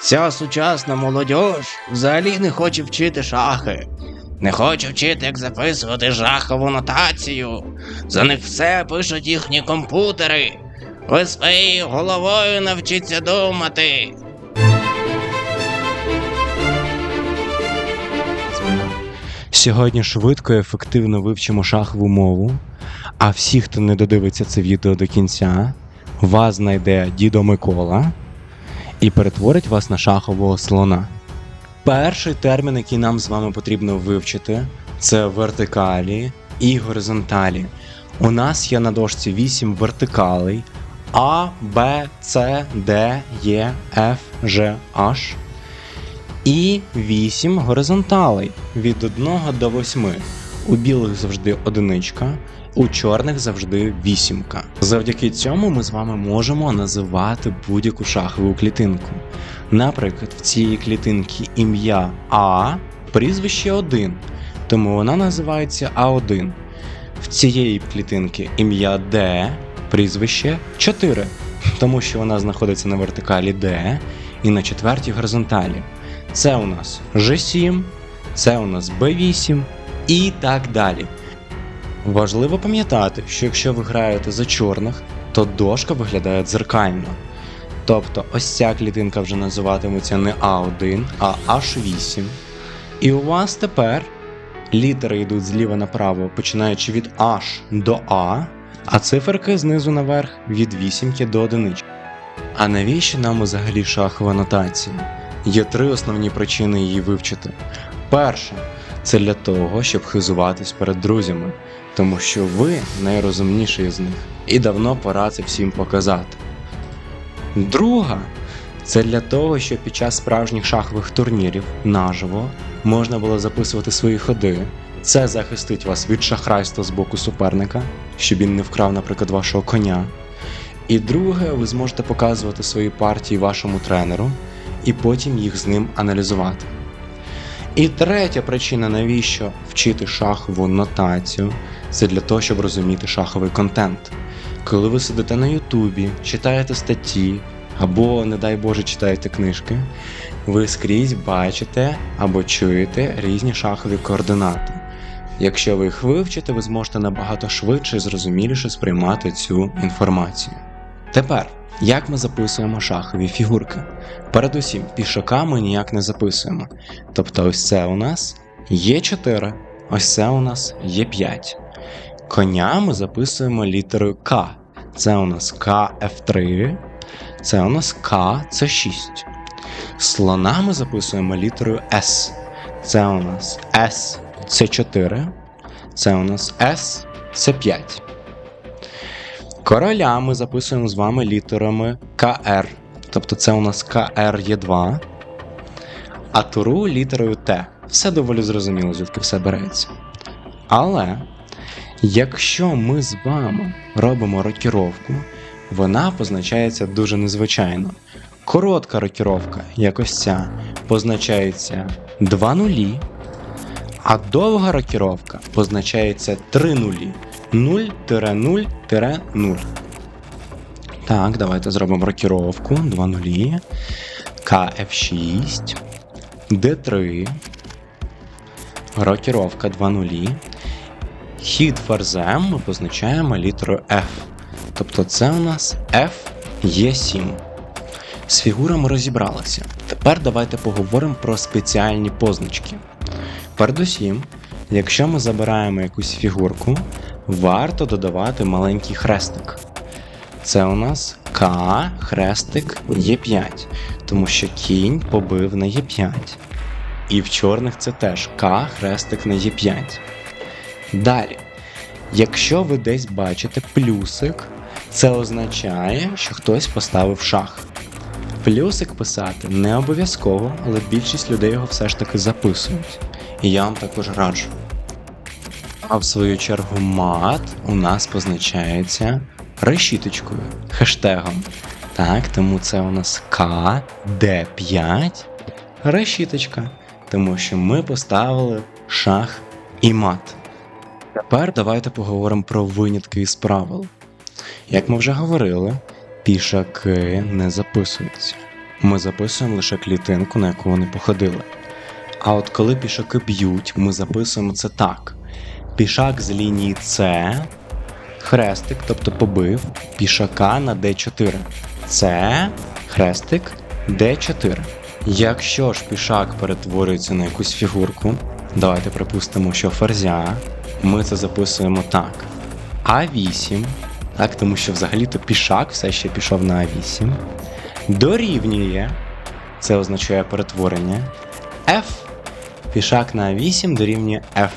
Ця сучасна молодь взагалі не хоче вчити шахи. Не хоче вчити, як записувати жахову нотацію. За них все пишуть їхні комп'ютери. Ви своєю головою навчіться думати. Сьогодні швидко і ефективно вивчимо шахову мову. А всі, хто не додивиться це відео до кінця, вас знайде дідо Микола і перетворить вас на шахового слона. Перший термін, який нам з вами потрібно вивчити, це вертикалі і горизонталі. У нас є на дошці 8 вертикалей А, Б, С, Д, Е, Ф, Ж, H і 8 горизонталей від 1 до 8. У білих завжди одиничка, у чорних завжди вісімка. Завдяки цьому ми з вами можемо називати будь-яку шахову клітинку. Наприклад, в цій клітинці ім'я А, прізвище 1, тому вона називається А1. В цієї клітинки ім'я Д, прізвище 4, тому що вона знаходиться на вертикалі Д і на четвертій горизонталі. Це у нас G7, це у нас B8 і так далі. Важливо пам'ятати, що якщо ви граєте за чорних, то дошка виглядає дзеркально. Тобто ось ця клітинка вже називатиметься не А1, а H8. І у вас тепер літери йдуть зліва направо, починаючи від H до А, а циферки знизу наверх від вісімки до одинички. А навіщо нам взагалі шахова нотація? Є три основні причини її вивчити. Перша це для того, щоб хизуватись перед друзями, тому що ви найрозумніший з них, і давно пора це всім показати. Друга це для того, щоб під час справжніх шахових турнірів наживо можна було записувати свої ходи. Це захистить вас від шахрайства з боку суперника, щоб він не вкрав, наприклад, вашого коня. І друге, ви зможете показувати свої партії вашому тренеру і потім їх з ним аналізувати. І третя причина, навіщо вчити шахову нотацію, це для того, щоб розуміти шаховий контент. Коли ви сидите на Ютубі, читаєте статті або, не дай Боже, читаєте книжки, ви скрізь бачите або чуєте різні шахові координати. Якщо ви їх вивчите, ви зможете набагато швидше і зрозуміліше сприймати цю інформацію. Тепер, як ми записуємо шахові фігурки? Передусім, пішака ми ніяк не записуємо. Тобто, ось це у нас є 4, ось це у нас є 5. Коня ми записуємо літерою К. Це у нас КФ3, це у нас К, це 6. Слона ми записуємо літерою С. Це у нас С, це 4. Це у нас С, це 5. Короля ми записуємо з вами літерами КР. Тобто це у нас КР є 2. А туру літерою Т. Все доволі зрозуміло, звідки все береться. Але якщо ми з вами робимо рокіровку, вона позначається дуже незвичайно. Коротка рокіровка, як ось ця, позначається 2 нулі, а довга рокіровка позначається 3 нулі. 0-0-0. Так, давайте зробимо рокіровку. 2 нулі. КФ6. Д3. Рокіровка 2 нулі. Хід ферзем ми позначаємо літерою F. Тобто це у нас F Е7. З фігурами розібралися. Тепер давайте поговоримо про спеціальні позначки. Передусім, якщо ми забираємо якусь фігурку, варто додавати маленький хрестик. Це у нас К хрестик Е5, тому що кінь побив на Е5. І в чорних це теж К хрестик на Е5. Далі, якщо ви десь бачите плюсик, це означає, що хтось поставив шах. Плюсик писати не обов'язково, але більшість людей його все ж таки записують. І я вам також раджу. А в свою чергу мат у нас позначається решіточкою, хештегом. Так, тому це у нас КД5 решіточка. Тому що ми поставили шах і мат. Тепер давайте поговоримо про винятки із правил. Як ми вже говорили, пішаки не записуються. ми записуємо лише клітинку, на яку вони походили. А от коли пішаки б'ють, ми записуємо це так: пішак з лінії С, хрестик, тобто побив пішака на D4. Це хрестик D4. Якщо ж пішак перетворюється на якусь фігурку, давайте припустимо, що ферзя, ми це записуємо так. А8, так, тому що взагалі-то пішак все ще пішов на А8. Дорівнює, це означає перетворення. F. Пішак на А8 дорівнює F.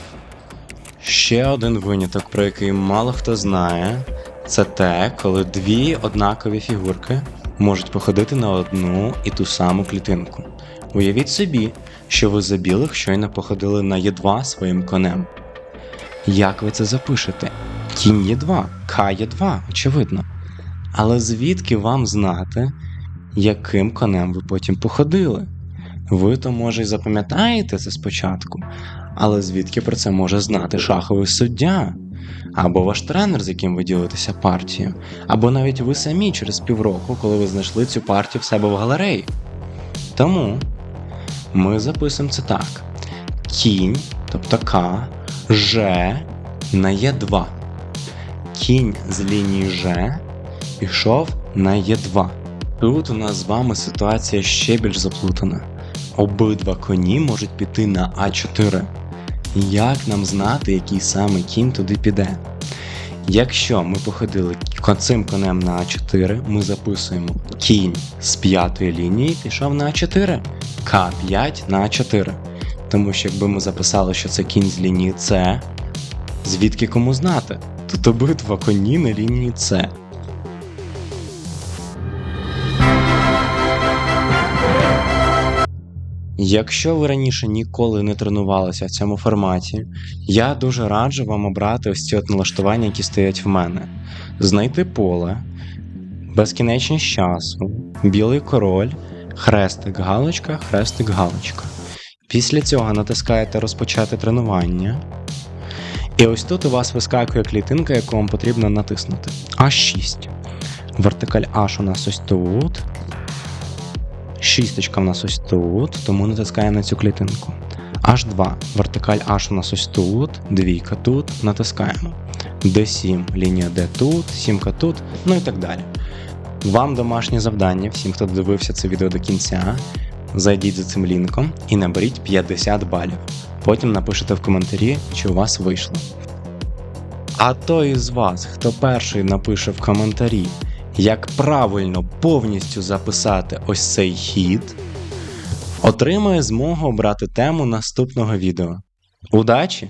Ще один виняток, про який мало хто знає, це те, коли дві однакові фігурки можуть походити на одну і ту саму клітинку. Уявіть собі, що ви за білих щойно походили на Е2 своїм конем. Як ви це запишете? Кінь Є2, К Є2, очевидно. Але звідки вам знати, яким конем ви потім походили? Ви то, може, й запам'ятаєте це спочатку, але звідки про це може знати шаховий суддя? Або ваш тренер, з яким ви ділитеся партією, або навіть ви самі через півроку, коли ви знайшли цю партію в себе в галереї. Тому ми записуємо це так: кінь, тобто К, Ж на Е2. Кінь з лінії Ж пішов на Е2. Тут у нас з вами ситуація ще більш заплутана. Обидва коні можуть піти на А4. Як нам знати, який саме кінь туди піде? Якщо ми походили цим конем на А4, ми записуємо кінь з п'ятої лінії пішов на А4, К5 на А4. Тому що якби ми записали, що це кінь з лінії С, звідки кому знати? Тут обидва коні на лінії С. Якщо ви раніше ніколи не тренувалися в цьому форматі, я дуже раджу вам обрати ось ці от налаштування, які стоять в мене. Знайти поле, безкінечність часу, білий король, хрестик галочка, хрестик галочка. Після цього натискаєте розпочати тренування. І ось тут у вас вискакує клітинка, яку вам потрібно натиснути. А6. Вертикаль H у нас ось тут. Шісточка в нас ось тут, тому натискаємо на цю клітинку. H2. Вертикаль H у нас ось тут, двійка тут, натискаємо. D7, лінія D тут, сімка тут, ну і так далі. Вам домашнє завдання, всім, хто дивився це відео до кінця. Зайдіть за цим лінком і наберіть 50 балів. Потім напишете в коментарі, чи у вас вийшло. А той із вас, хто перший напише в коментарі, як правильно повністю записати ось цей хід, отримає змогу обрати тему наступного відео. Удачі!